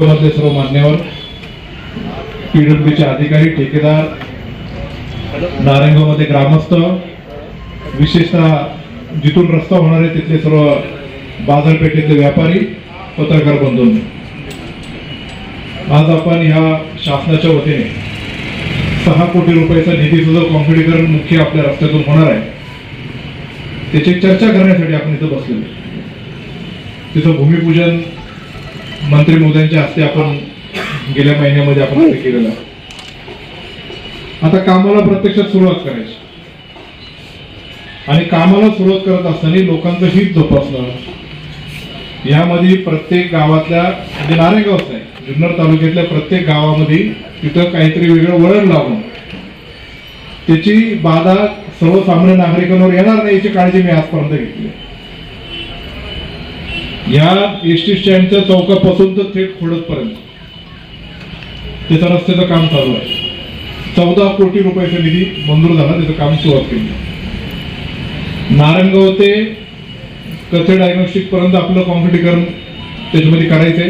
मधले सर्व मान्यवर पीडब्ल्यूचे अधिकारी ठेकेदार नारायणगावमध्ये ग्रामस्थ विशेषतः जिथून रस्ता होणार आहे तिथले सर्व बाजारपेठेतले व्यापारी पत्रकार बंधूंनो आज आपण ह्या शासनाच्या वतीने सहा कोटी रुपयाचा निधीचं जो कॉन्क्रिटीकरण मुख्य आपल्या रस्त्यातून होणार आहे त्याची चर्चा करण्यासाठी आपण इथं बसलेलो तिथं भूमिपूजन मंत्री मोदयांच्या हस्ते आपण गेल्या महिन्यामध्ये आपण केलेलं आता कामाला प्रत्यक्षात सुरुवात करायची. आणि कामाला सुरुवात करत असताना लोकांचं हित जोपासणं यामध्ये प्रत्येक गावातल्या म्हणजे नारायणगावच आहे जुन्नर तालुक्यातल्या प्रत्येक गावामध्ये तिथं काहीतरी वेगळं वळण लावून त्याची बाधा सर्वसामान्य नागरिकांवर येणार नाही याची काळजी मी आजपर्यंत घेतली आहे. या एस टी स्टँडच्या चौकापासून तर थेट खोडतपर्यंत त्याचं रस्त्याचं काम चालू आहे. चौदा कोटी रुपयाचा निधी मंजूर झाला त्याचं काम सुरुवात केली. नारायणगाव ते कथे डायग्नोस्टिक पर्यंत आपलं कॉन्क्रिटीकरण त्याच्यामध्ये करायचंय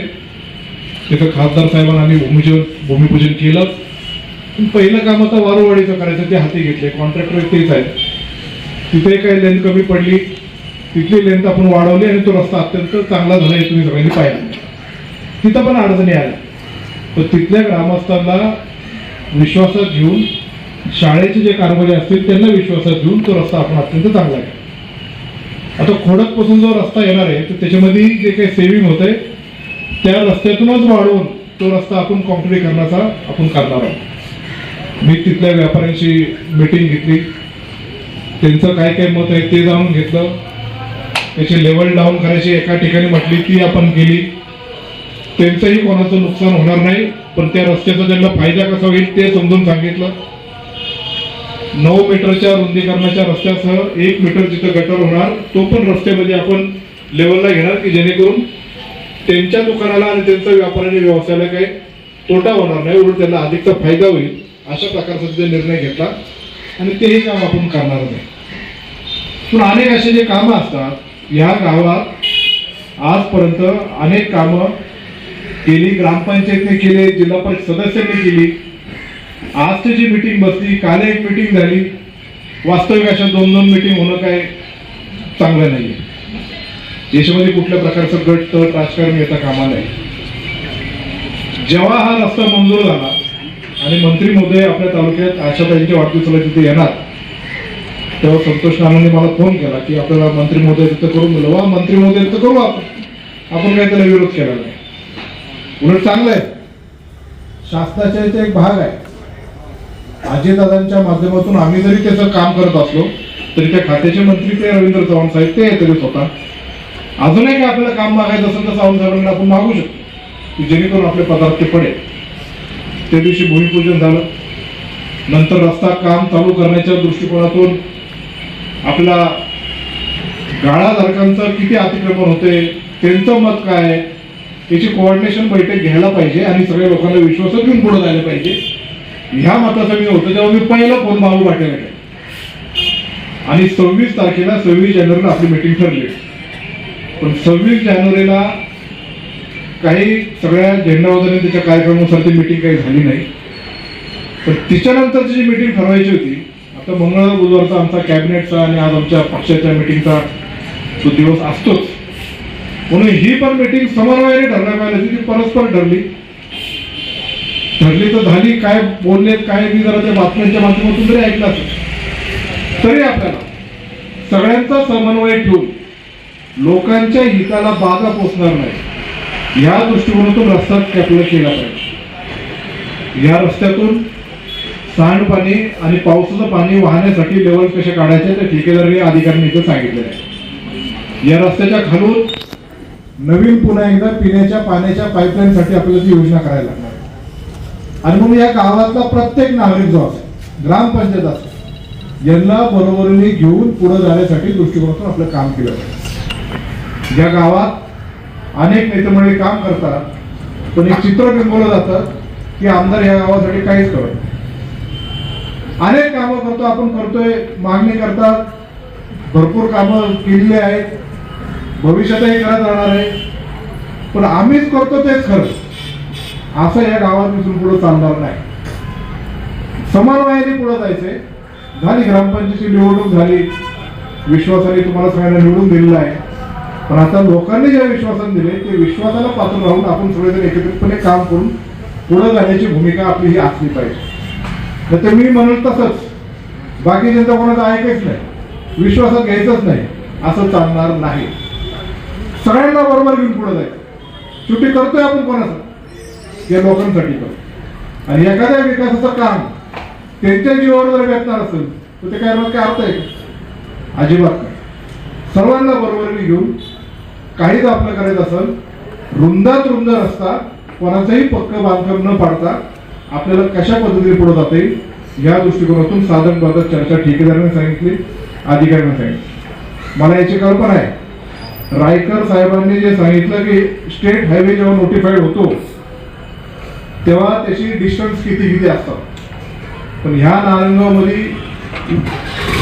त्याचं खासदार साहेबांना आम्ही भूमिपूजन भूमिपूजन केलं. पण पहिलं काम आता वारोवाडीचं करायचं ते हाती घेतले कॉन्ट्रॅक्टर तेच आहेत. तिथे काही लेन कमी पडली तिथली लेंथ आपण वाढवली आणि तो रस्ता अत्यंत चांगला झाला हे तुम्ही सगळ्यांनी पाहिलं. तिथं पण अडचणी आल्या. पण तिथल्या ग्रामस्थांना विश्वासात घेऊन शाळेचे जे कारभारी असतील त्यांना विश्वासात घेऊन तो रस्ता आपण अत्यंत चांगला केला. आता खोडकपासून जो रस्ता येणार आहे तर त्याच्यामध्ये जे काही सेव्हिंग होते त्या रस्त्यातूनच वाढवून तो रस्ता आपण कॉन्क्रिटीकरणाचा आपण करणार आहोत. मी तिथल्या व्यापाऱ्यांशी मीटिंग घेतली. त्यांचं काय काय मत आहे ते जाणून घेतलं. त्याची लेवल डाऊन करायची एका ठिकाणी म्हटली ती आपण केली त्यांचंही कोणाचं नुकसान होणार नाही पण त्या रस्त्याचा त्यांना फायदा कसा होईल ते समजून सांगितलं. नऊ मीटरच्या रुंदीकरणाच्या रस्त्यासह एक मीटर जिथं गटर होणार तो पण रस्त्यामध्ये आपण लेवलला घेणार की जेणेकरून त्यांच्या दुकानाला आणि त्यांच्या आणि व्यवसायाला काही तोटा होणार नाही उलट त्यांना अधिकचा फायदा होईल अशा प्रकारचा तिथे निर्णय घेतला. आणि तेही काम आपण करणार नाही. पण अनेक असे जे कामं असतात या गावात आजपर्यंत अनेक कामं केली. ग्रामपंचायतने केले जिल्हा परिषद सदस्यांनी केली. आजची जी मिटिंग बसली काल एक मिटिंग झाली. वास्तविक अशा दोन दोन मिटिंग होणं काय चांगलं नाही देशामध्ये कुठल्या प्रकारचं गट तट राजकारण येता कामा नाही. जेव्हा हा रस्ता मंजूर झाला आणि मंत्री महोदय आपल्या तालुक्यात आशाताईंच्या वाढदिवसाला तिथे येणार तेव्हा संतोष नानांनी मला फोन केला की आपल्याला मंत्री महोदय तिथं करून दिलं वा मंत्री महोदय तिथं करू आपण. आपण काय त्याला विरोध केला नाही. उलट चांगलं आहे. शासनाच्या इथे एक भाग आहे. अजितदादांच्या माध्यमातून आम्ही जरी त्याचं काम करत असलो तरी त्या खात्याचे मंत्री ते रवींद्र चव्हाण साहेब ते तरी स्वतः. अजूनही काय आपल्याला काम मागायचं असेल तर चव्हाण साहेबांना आपण मागू शकतो की जेणेकरून आपले पदार्थ ते पडेल. त्या दिवशी भूमिपूजन झालं. नंतर रस्ता काम चालू करण्याच्या दृष्टिकोनातून आपला गाळाधारकांचं किती अतिक्रमण होते त्यांचं मत काय याची कोऑर्डिनेशन बैठक घ्यायला पाहिजे आणि सगळ्या लोकांना विश्वासात घेऊन पुढे जायला पाहिजे. ह्या मताचा मी होतो तेव्हा मी पहिला फोन बाबू पाटील आणि सव्वीस तारखेला सव्वीस जानेवारीला आपली मिटिंग ठरली. पण सव्वीस जानेवारीला काही सगळ्या झेंडावदने त्याच्या कार्यक्रमानुसार ती मिटिंग काही झाली नाही. पण तिच्यानंतरची जी मिटिंग ठरवायची होती आता मंगळवार बुधवारचा आमचा कॅबिनेटचा आणि आज आमच्या पक्षाच्या मिटिंगचा तो दिवस असतोच. म्हणून ही पण मिटिंग समन्वयाने ठरण्यात पाहिजे ती परस्पर ठरली. ठरली तर झाली काय बोललेत काय मी जरा त्या बातम्यांच्या माध्यमातून जरी ऐकलं असेल. तरी आपल्याला सगळ्यांचा समन्वय ठेवून लोकांच्या हिताला बाधा पोचणार नाही या दृष्टिकोनातून रस्ता आपल्याला केला पाहिजे. या रस्त्यातून सांडपाणी आणि पावसाचं पाणी वाहण्यासाठी लेवल कसे काढायचे ते ठेकेदारी अधिकाऱ्यांनी इथं सांगितले आहे. या रस्त्याच्या खालून नवीन पुन्हा एकदा पिण्याच्या पाण्याच्या पाईपलाईनसाठी आपल्याला ती योजना करायला लागणार आणि मग या गावातला प्रत्येक नागरिक जो असेल ग्रामपंचायत असेल यांना बरोबरीने घेऊन पुढे जाण्यासाठी दृष्टिकोनातून आपलं काम केलं पाहिजे. या गावात अनेक नेतेमंडळी काम करतात पण एक चित्र बिंबवलं जातं की आमदार या गावासाठी काहीच करत नाही. अनेक कामं करतो आपण करतोय मागणी करतात. भरपूर कामं केलेली आहेत. भविष्यातही करत राहणार आहे. पण आम्हीच करतो तेच खरं. असं या गावात इथून पुढे चालणार नाही. समन्वयाने पुढे जायचंय. झाली ग्रामपंचायतीची निवडणूक झाली. विश्वासाने तुम्हाला सगळ्यांना निवडून दिलेलं आहे. पण आता लोकांनी ज्या विश्वासाने दिले ते विश्वासाला पात्र राहून आपण सगळेजण एकत्रितपणे काम करून पुढे जाण्याची भूमिका आपली ही असली पाहिजे. नाही तर मी म्हणून तसंच. बाकी जनता कोणाचं ऐकायच नाही. विश्वासात घ्यायचंच नाही. असं चालणार नाही. सगळ्यांना बरोबर घेऊन पुढे जायचं. सुट्टी करतोय आपण कोणाचं? या लोकांसाठी करतो आणि एखाद्या विकासाचं काम त्यांच्या जीवावर जर व्यक्तार असेल तर ते काय काय अर्थ आहे का? अजिबात नाही. सर्वांना बरोबरीने घेऊन काहीच आपलं करायचं असेल रुंदात रुंद रस्ता कोणाचंही पक्क बांधकाम न पाडता आपल्याला कशा पद्धतीने पुढे जाता येईल? या दृष्टिकोनातून साधनबाबत चर्चा ठेकेदारांनी सांगितली अधिकाऱ्यांना सांगितली. मला याची कल्पना आहे. रायकर साहेबांनी जे सांगितलं की स्टेट हायवे जेव्हा नोटिफाईड होतो तेव्हा त्याची डिस्टन्स किती किती असतात पण ह्या नारायणगावमध्ये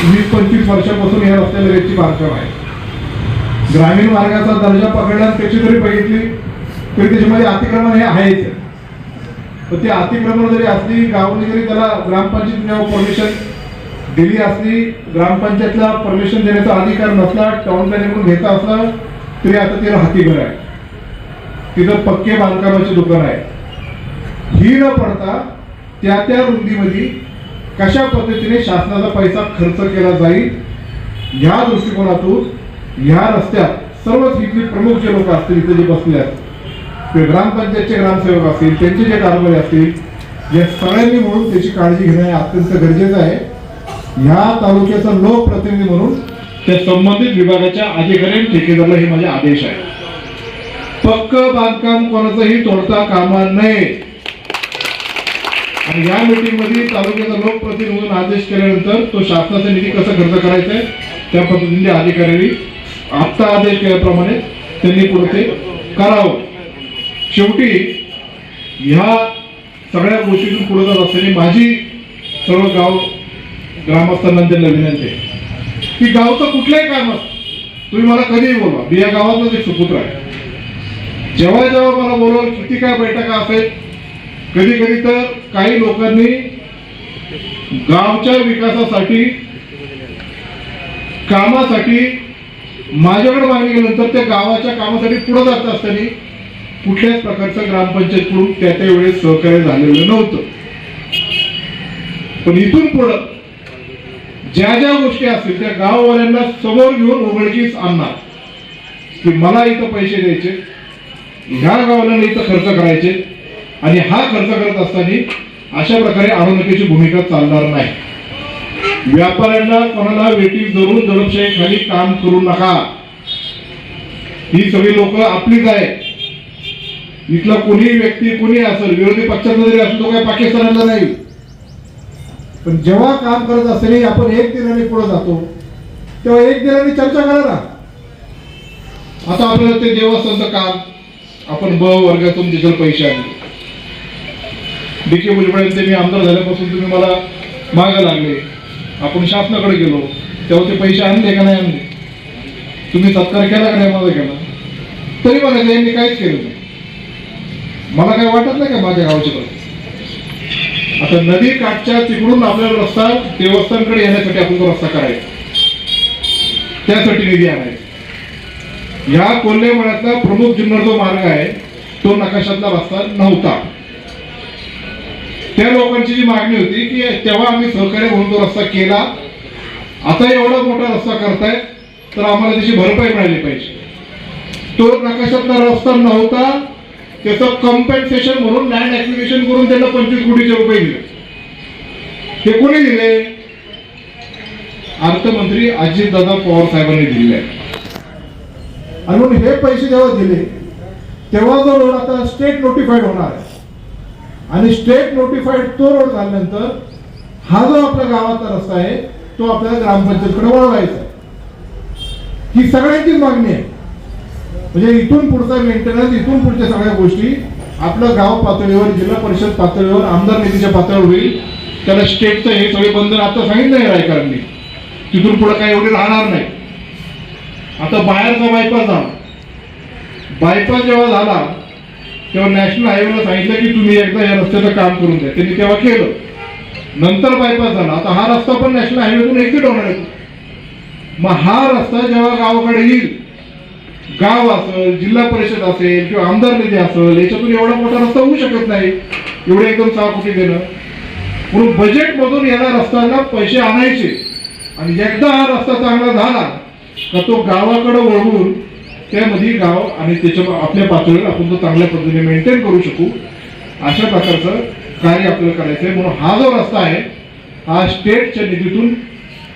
वीस पंचवीस वर्षापासून या रस्त्याला रेटची बांधकाम आहे. ग्रामीण मार्गाचा दर्जा पकडला त्याची जरी बघितली तरी त्याच्यामध्ये अतिक्रमण हे आहेच. पण ती अतिक्रमण जरी असली गावाने जरी त्याला ग्रामपंचायतीने परमिशन दिली असली ग्रामपंचायतला परमिशन देण्याचा अधिकार नसला टाउन प्लॅनिंग घेता असला तरी आता तिला हाती घर आहे. तिथं पक्के बांधकामाची दुकान आहे. ही न पडता त्या त्या रुंदीमध्ये कशा पद्धतीने शासनाचा पैसा खर्च केला जाईल ह्या दृष्टिकोनातून ह्या रस्त्यात सर्वच इथले प्रमुख जे लोक असतील इथे जे बसले आहेत ग्रामपंचायतचे ग्रामसेवक असतील त्यांचे जे कारभारी असतील या सगळ्यांनी म्हणून त्याची काळजी घेणं अत्यंत गरजेचं आहे. ह्या तालुक्याचा लोकप्रतिनिधी म्हणून त्या संबंधित विभागाच्या अधिकारी ठेकेदारला हे माझे आदेश आहे पक्क बांधकाम कोणाचंही तोडता कामा नये. आणि या मीटिंगमध्ये तालुक्याचा लोकप्रतिनिधी म्हणून आदेश केल्यानंतर तो शासनाचा निधी कसा खर्च करायचा आहे त्या पद्धतीने अधिकाऱ्यांनी आत्ता आदेश केल्याप्रमाणे त्यांनी पुढे ते करावं. शेवटी ह्या सगळ्या गोष्टीतून पुढे जात असताना माझी सर्व गाव ग्रामस्थांना त्यांना विनंती आहे. की गावचं कुठलंही काम असतं तुम्ही मला कधीही बोलवा. मी या गावातलाच एक सुपुत्र आहे. जेव्हा जेव्हा मला बोलवा किती काय बैठका असेल कधी कधी तर काही लोकांनी गावच्या विकासासाठी कामासाठी माझ्याकडे मागणी गेल्यानंतर त्या गावाच्या कामासाठी पुढे जात असताना कुठल्याच प्रकारचं ग्रामपंचायतकडून त्या त्या वेळेस सहकार्य झालेलं नव्हतं. पण इथून पुढं ज्या ज्या गोष्टी असतील त्या गाववाल्यांना समोर घेऊन उघडकीस आणणार. की मला इथं पैसे द्यायचे ह्या गावाला इथं खर्च करायचे आणि हा खर्च करत असताना अशा प्रकारे अडवणुकीची भूमिका चालणार नाही. व्यापाऱ्यांना कोणाला वेटी धरून दडपशाही खाली काम करू नका. ही सगळी लोक आपलीच आहे इथला कोणीही व्यक्ती कोणी असेल विरोधी पक्षाचा जरी असतो तो काय पाकिस्तानातला नाही. पण जेव्हा काम करत असताना आपण एक दिनाने पुढे जातो तेव्हा एक दिनाने चर्चा करा ना आता आपल्याला ते देवस्थानचं काम आपण ब वर्गातून तिथं पैसे आणले. डी के भुजबळांचे मी आमदार झाल्यापासून तुम्ही मला मागं लागले. आपण शासनाकडे गेलो तेव्हा ते पैसे आणले का नाही आणले? तुम्ही सत्कार केला का नाही माझा केला? तरी मला त्यांनी काहीच केलं नाही. मला काय वाटत नाही का माझ्या गावची परिस्थिती? आता नदी काठच्या तिकडून आपल्याला रस्ता देवस्थानकडे येण्यासाठी आपण तो रस्ता करायचा. त्यासाठी निधी आणायचा. या कोल्हे मळ्यातला प्रमुख जुन्नर जो मार्ग आहे तो नकाशातला रस्ता नव्हता. त्या लोकांची जी मागणी होती की तेव्हा आम्ही सहकार्य म्हणून तो रस्ता केला. आता एवढा मोठा रस्ता करताय तर आम्हाला त्याची भरपाई मिळाली पाहिजे. तो नकाशातला रस्ता नव्हता त्याचं कम्पेन्सेशन म्हणून लँड ऍक्विजिशन करून त्यांना पंचवीस कोटीचे रुपये दिले. हे कोणी दिले? अर्थमंत्री अजितदादा पवार साहेबांनी दिले आणि म्हणून हे पैसे जेव्हा दिले तेव्हा जो रोड आता स्टेट नोटिफाईड होणार आहे. आणि स्टेट नोटिफाईड तो रोड झाल्यानंतर हा जो आपल्या गावाचा रस्ता आहे तो आपल्याला ग्रामपंचायतकडे वळवायचा ही सगळ्यांचीच मागणी आहे. म्हणजे इथून पुढचा मेंटेनन्स इथून पुढच्या सगळ्या गोष्टी आपलं गाव पातळीवर जिल्हा परिषद पातळीवर आमदार निधीच्या पातळीवर होईल. त्याला स्टेटचं हे सगळे बंधन आता सांगितलं आहे रायकरांनी. तिथून पुढे काही एवढे राहणार नाही. आता बाहेरचा बायपास झाला. बायपास जेव्हा झाला तेव्हा नॅशनल हायवेला सांगितलं की तुम्ही एकदा या रस्त्याचं काम करून द्या. त्यांनी तेव्हा केलं. नंतर बायपास झाला. आता हा रस्ता पण नॅशनल हायवेतून एक्झिट होणार आहे. मग हा रस्ता जेव्हा गावाकडे येईल गाव असेल जिल्हा परिषद असेल किंवा आमदार निधी असेल याच्यातून एवढा मोठा रस्ता होऊ शकत नाही. एवढे एकदम सहा कोटी देणं. म्हणून बजेटमधून याला रस्त्याला पैसे आणायचे. आणि एकदा हा रस्ता चांगला झाला का तो गावाकडे वळवून त्यामध्ये गाव आणि त्याच्या आपल्या पातळीवर आपण तो चांगल्या पद्धतीने मेंटेन करू शकू. अशा प्रकारचं कार्य आपल्याला करायचं आहे. म्हणून हा जो रस्ता आहे हा स्टेटच्या निधीतून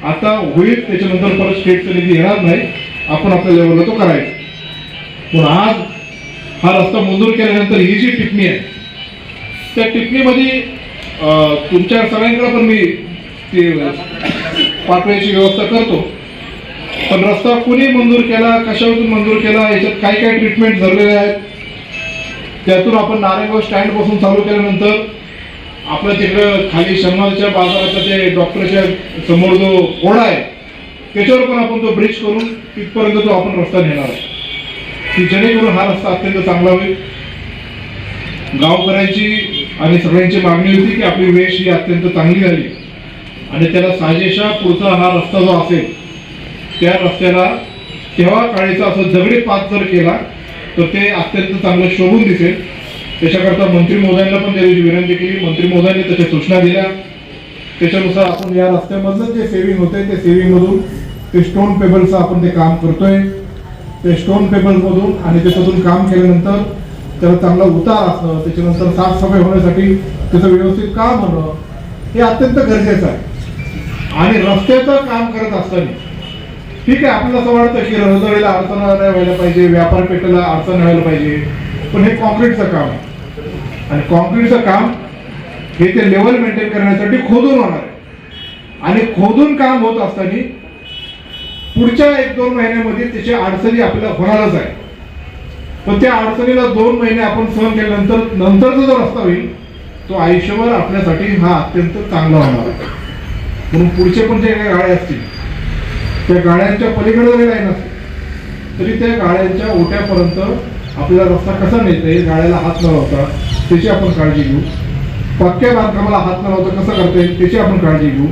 आता होईल. त्याच्यानंतर परत स्टेटचा निधी येणार नाही. आपण आपल्या लेवलला तो करायचा. पण आज हा रस्ता मंजूर केल्यानंतर ही जी टिप्पणी आहे त्या टिप्पणीमध्ये तुमच्या सगळ्यांकडे पण मी ती पाठवायची व्यवस्था करतो. पण रस्ता कुणी मंजूर केला कशावरून मंजूर केला याच्यात काय काय ट्रीटमेंट झालेले आहेत त्यातून आपण नारायणगाव स्टँडपासून चालू केल्यानंतर आपलं तिकडं खाली शनिवारच्या बाजाराचा ते डॉक्टरच्या समोर जो ओढा आहे त्याच्यावर पण आपण तो ब्रिज करून तिथपर्यंत तो आपण रस्ता नेणार आहे की जेणेकरून हा रस्ता अत्यंत चांगला होईल. गावकऱ्यांची आणि सगळ्यांची मागणी होती की आपली वेश ही अत्यंत चांगली झाली. आणि त्याला साजेशा पुढचा हा रस्ता जो असेल त्या रस्त्याला तेव्हा काळीचा असं दगडी पात जर केला तर ते अत्यंत चांगलं शोभून दिसेल. त्याच्याकरता मंत्री महोदयांना पण त्या दिवशी विनंती केली. मंत्री महोदयांनी त्याच्या सूचना दिल्या. त्याच्यानुसार आपण या रस्त्यामधलं जे सेव्हिंग होते ते सेविंगमधून ते स्टोन पेबलचं आपण ते काम करतोय. ते स्टोन पेपरमधून आणि त्याच्यातून काम केल्यानंतर त्याला चांगला उतार असणं त्याच्यानंतर साफसफाई होण्यासाठी त्याचं व्यवस्थित काम होणं हे अत्यंत गरजेचं आहे. आणि रस्त्याचं काम करत असताना ठीक आहे आपल्याला असं वाटतं की रहदारीला अडचण नाही व्हायला पाहिजे व्यापार पेठेला अडचण व्हायला पाहिजे पण हे कॉन्क्रीटचं काम आहे. आणि कॉन्क्रीटचं काम हे ते लेवल मेंटेन करण्यासाठी खोदून होणार आहे. आणि खोदून काम होत असताना पुढच्या एक दोन महिन्यामध्ये त्याच्या अडचणी आपल्याला होणारच आहे पण त्या अडचणीला दोन महिने आपण सहन केल्यानंतर नंतरचा जो रस्ता होईल तो आयुष्यभर आपल्यासाठी हा अत्यंत चांगला होणार आहे. म्हणून पुढचे पण जे काही गाड्या असतील त्या गाड्यांच्या पलीकडे जरी लाईन असेल तरी त्या गाड्यांच्या ओट्यापर्यंत आपल्याला रस्ता कसा नेता येईल गाड्याला हात न लावता त्याची आपण काळजी घेऊ. पक्क्या बांधकामाला हात न लावता कसं करता येईल त्याची आपण काळजी घेऊ.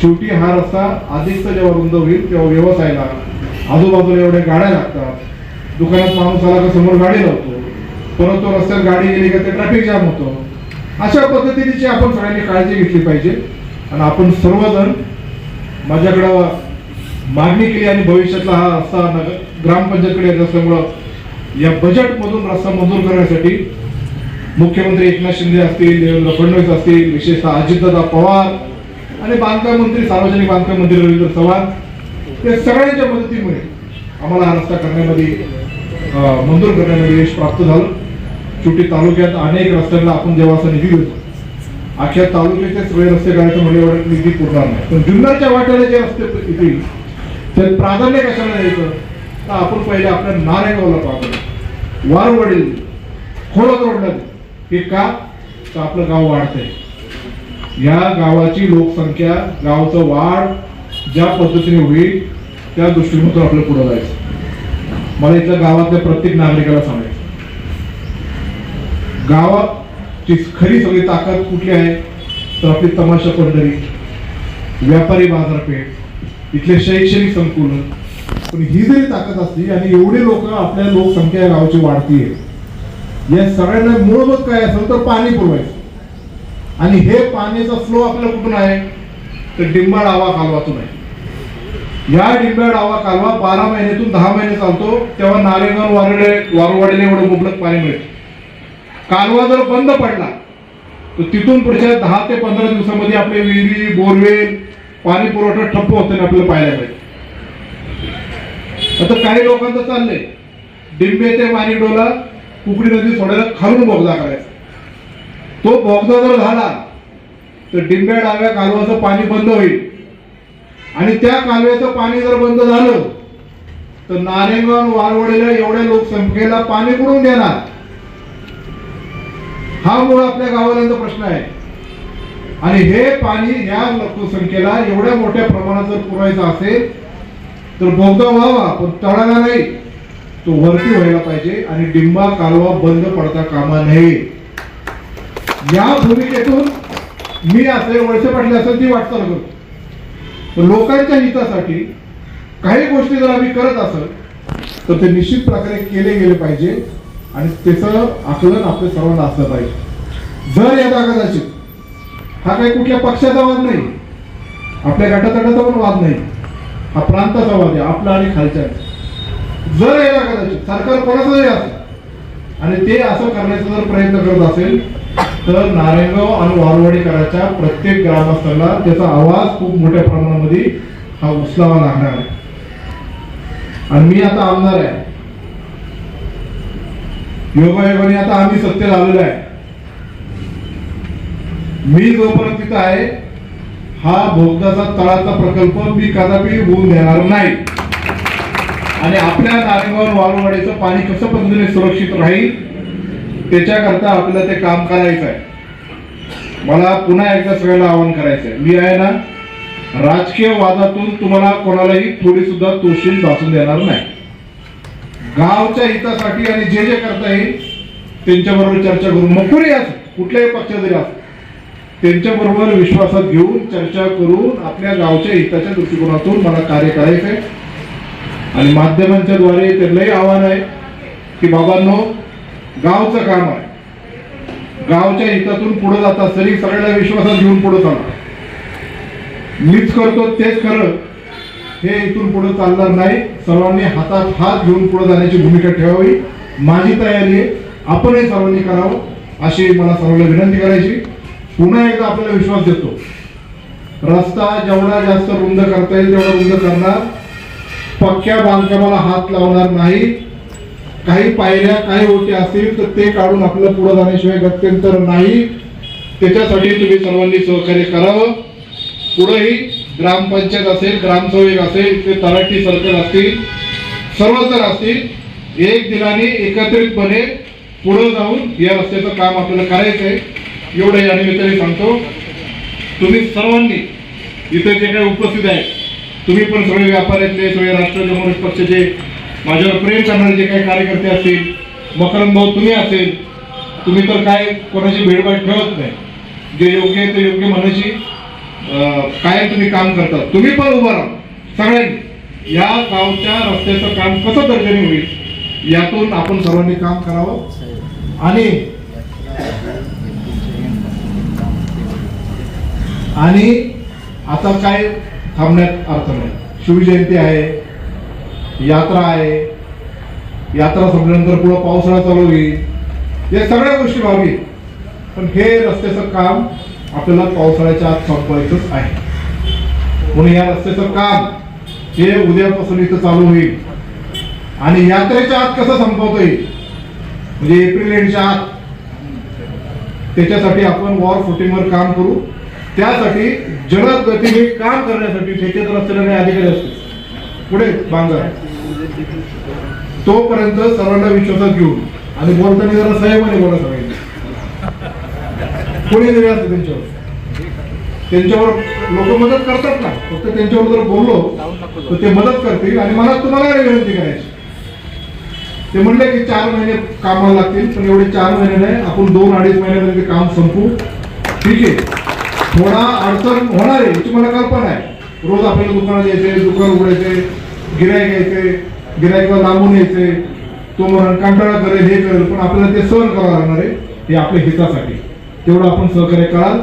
शेवटी हा रस्ता अधिकचा जेव्हा रुंद होईल तेव्हा व्यवसायाला आजूबाजूला एवढ्या गाड्या लागतात. दुकानात माणूस आला का समोर गाडी लावतो. परत तो रस्त्यात गाडी गेली का ते ट्रॅफिक जाम होतो. अशा पद्धतीची आपण सगळ्यांनी काळजी घेतली पाहिजे. आणि आपण सर्वजण माझ्याकडं मागणी केली आणि भविष्यातला हा रस्ता नगर ग्रामपंचायतकडे येत असल्यामुळं या बजेटमधून रस्ता मंजूर करण्यासाठी मुख्यमंत्री एकनाथ शिंदे असतील देवेंद्र फडणवीस असतील विशेषतः अजितदादा पवार आणि बांधकाम मंत्री सार्वजनिक बांधकाम मंत्री रवींद्र चव्हाण या सगळ्यांच्या मदतीमुळे आम्हाला हा रस्ता करण्यामध्ये मंजूर करण्यामध्ये यश प्राप्त झालं. छोटी तालुक्यात अनेक रस्त्यांना आपण जेव्हा असा निधी देतो. अख्या तालुक्याचे सगळे रस्ते करायचं म्हणजे एवढा निधी पुरणार नाही. पण जुन्नरच्या वाट्याला जे रस्ते येतील ते प्राधान्य कशाला द्यायचं? तर आपण पहिले आपल्या नारायणगावला पाहतो. वारवडील खोडत रोडला हे का? तर आपलं गाव वाढतंय. या गावाची लोकसंख्या गावाचं वाढ ज्या पद्धतीने होईल त्या दृष्टीने आपलं पुढे जायचं. मला इथल्या गावातल्या प्रत्येक नागरिकाला सांगायचं. गावाची खरी सगळी ताकद कुठली आहे? तर आपली तमाशा पंढरी व्यापारी बाजारपेठ इथले शैक्षणिक संकुलन. पण ही जरी ताकद असली आणि एवढी लोक आपल्या लोकसंख्या गावाची गावाची वाढतीये या सगळ्यांना मूलभूत काय असेल तर पाणी पुरवायचं. आणि हे पाण्याचा फ्लो आपल्याला कुठून आहे? तर डिंबा आवा कालवातून आहे. या डिंबाळ आवा कालवा बारा महिन्यातून दहा महिने चालतो तेव्हा नारेगाव वारडे वारवाडीला एवढं मुबलक पाणी मिळते कालवा जर बंद पडला तर तिथून पुढच्या दहा ते पंधरा दिवसामध्ये आपले विहिरी बोरवेल पाणी पुरवठा ठप्प होताना आपल्याला पाहायला पाहिजे आता काही लोकांचं चाललंय. डिंबे ते मानिडोला कुकडी नदी सोडायला खालून बोगदा करायचा. तो बोगदा जर झाला तर डिंब्या डाव्या कालव्याचं पाणी बंद होईल. आणि त्या कालव्याचं पाणी जर बंद झालं तर नारेगाव वारवडीला एवढ्या लोकसंख्येला पाणी कुठून देणार? हा मूळ आपल्या गावाल्यांचा प्रश्न आहे. आणि हे पाणी या लोकसंख्येला एवढ्या मोठ्या प्रमाणात जर पुरवायचं असेल तर बोगदा व्हावा पण तळाला नाही. तो वरती व्हायला पाहिजे आणि डिंबा कालवा बंद पडता कामा नये. या भूमिकेतून मी असेल वळसे पाटील असेल ती वाटचाल करतो. लोकांच्या हितासाठी काही गोष्टी जर आम्ही करत असेल तर ते निश्चित प्रकारे केले गेले पाहिजे आणि त्याचं आकलन आपल्या सर्वांना असलं पाहिजे. जर या कदाचित हा काही कुठल्या पक्षाचा वाद नाही. आपल्या गटातटाचा पण वाद नाही. हा प्रांताचा वाद आहे आपला आणि खालच्या जर याला कदाचित सरकार कोणाचंही असेल आणि ते असं करण्याचा जर प्रयत्न करत असेल तर नारायणगाव आणि वारवाडीकरांच्या प्रत्येक ग्रामस्थांना त्याचा आवाज खूप मोठ्या प्रमाणामध्ये हा उचलावा लागणार आहे. आणि मी आता आमदार आहे. योगायोगाने आता आम्ही सत्तेत आलेलो आहे. मी जोपर्यंत तिथं आहे हा भोगदाचा तळाचा प्रकल्प मी कदापि होऊन देणार नाही. आणि आपल्या नारायणगाव वारवाडीचं पाणी कसं पद्धतीने सुरक्षित राहील त्याच्याकरता आपल्याला ते काम करायचं आहे. मला पुन्हा एकदा सगळ्यांना आवाहन करायचं आहे मी आहे ना राजकीय वादातून तुम्हाला कोणालाही थोडी सुद्धा तोशील भासून देणार नाही. गावच्या हितासाठी आणि जे जे करता येईल त्यांच्याबरोबर चर्चा करून मग कुणी असो कुठल्याही पक्ष जरी असो त्यांच्याबरोबर विश्वासात घेऊन चर्चा करून आपल्या गावच्या हिताच्या दृष्टिकोनातून मला कार्य करायचं आहे आणि माध्यमांच्या द्वारे त्यांनाही आव्हान आहे की बाबांनो गावचं काम आहे. गावच्या हितातून पुढे जातात तरी सगळ्यांना विश्वासात घेऊन पुढे चालणार. मीच करतो तेच खरं. हे इथून पुढे चालणार नाही. सर्वांनी हातात हात घेऊन पुढे जाण्याची भूमिका ठेवावी. माझी तयारी आहे. आपणही सर्वांनी करावं. अशी मला सर्वांना विनंती करायची. पुन्हा एकदा आपल्याला विश्वास देतो. रस्ता जेवढा जास्त रुंद करता येईल तेवढा रुंद करणार. पक्क्या बांधकामाला हात लावणार नाही. काही पायऱ्या काही ओटी असतील तर ते काढून आपलं पुढे जाण्याशिवाय गत्यंतर नाही. त्याच्यासाठी तुम्ही सर्वांनी सहकार्य करावं. पुढेही ग्रामपंचायत असेल ग्रामसेवक असेल ते तलाठी सर्कल असतील सर्व जर असतील एक दिनाने एकत्रितपणे पुढे जाऊन या रस्त्याचं काम आपल्याला करायचं आहे. एवढं या निमित्ताने सांगतो. तुम्ही सर्वांनी इथे जे काही उपस्थित आहेत तुम्ही पण सगळे व्यापाऱ्यातले सगळे राष्ट्रीय काँग्रेस पक्षाचे माझ्यावर प्रेम करणारे जे काही कार्यकर्ते असतील मकरंद भाऊ तुम्ही असेल तुम्ही तर काय कोणाची भेडभाड ठेवत नाही. जे योग्य आहे ते योग्य म्हणायची काय तुम्ही काम करता. तुम्ही पण उभा राहा. सगळ्यांनी. या गावच्या रस्त्याचं काम कसं दर्जनी होईल यातून आपण सर्वांनी काम करावं. आणि आणि आता काय थांबण्यात अर्थ नाही. शिवजयंती आहे. यात्रा आहे. यात्रा संपल्यानंतर पुढं पावसाळा चालू होईल. या सगळ्या गोष्टी व्हावी पण हे रस्त्याचं काम आपल्याला पावसाळ्याच्या आत संपवायचंच आहे. म्हणून या रस्त्याचं काम हे उद्यापासून इथं चालू होईल. आणि यात्रेच्या आत कसं संपवता येईल म्हणजे एप्रिल एंडच्या आत. त्याच्यासाठी आपण वॉर फुटिंगवर काम करू. त्यासाठी जलद गतीने काम करण्यासाठी ठेकेदार असलेले अधिकारी असतील. पुढे बांगर तोपर्यंत सर्वांना विश्वासात घेऊन. आणि बोलताना जरा संयमाने बोला सगळ्यांनी. कोणी जरी असतं त्यांच्यावर? त्यांच्यावर लोक मदत करतात ना. फक्त त्यांच्यावर जर बोललो तर ते मदत करतील. आणि मला तुम्हाला काय विनंती करायची. ते म्हणले की चार महिने कामाला लागतील पण एवढे चार महिने नाही. आपण दोन अडीच महिन्यामध्ये ते काम संपू. ठीक आहे. थोडा अडचण होणार आहे याची मला कल्पना आहे. रोज आपल्याला दुकानात यायचे दुकान उघडायचे गिरायक यायचे गिरायकला लांबून यायचे. तो म्हणून कंटाळा करेल हे करेल पण आपल्याला ते सहन करावं लागणार आहे हे आपल्या हितासाठी. तेवढं आपण सहकार्य कराल.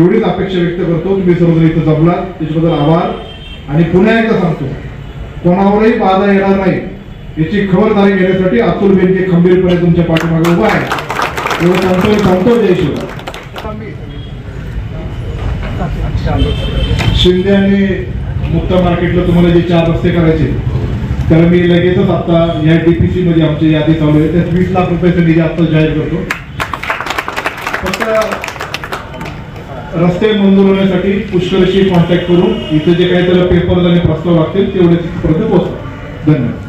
एवढीच अपेक्षा व्यक्त करतो. तुम्ही सर्वजण इथं जमलात त्याच्याबद्दल आभार. आणि पुन्हा एकदा सांगतो कोणावरही बाधा येणार नाही. याची खबरदारी घेण्यासाठी अतुल बेनके खंबीरपणे तुमच्या पाठीमागे उभा आहे. एवढं सांगतो सांगतो जय शिवराय. शिंदे आणि मुक्ता मार्केटला तुम्हाला जे चार रस्ते करायचे त्याला मी लगेचच आता या डीपीसी मध्ये आमची यादी चालू आहे. त्यात वीस लाख रुपयाचा निधी आता जाहीर करतो. फक्त रस्ते मंजूर होण्यासाठी पुष्कळशी कॉन्टॅक्ट करून इथे जे काही त्याला पेपर आणि प्रस्ताव लागतील तेवढे तिथपर्यंत पोहोचतात धन्यवाद.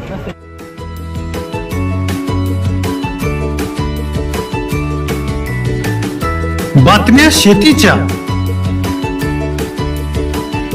बातम्या शेतीच्या.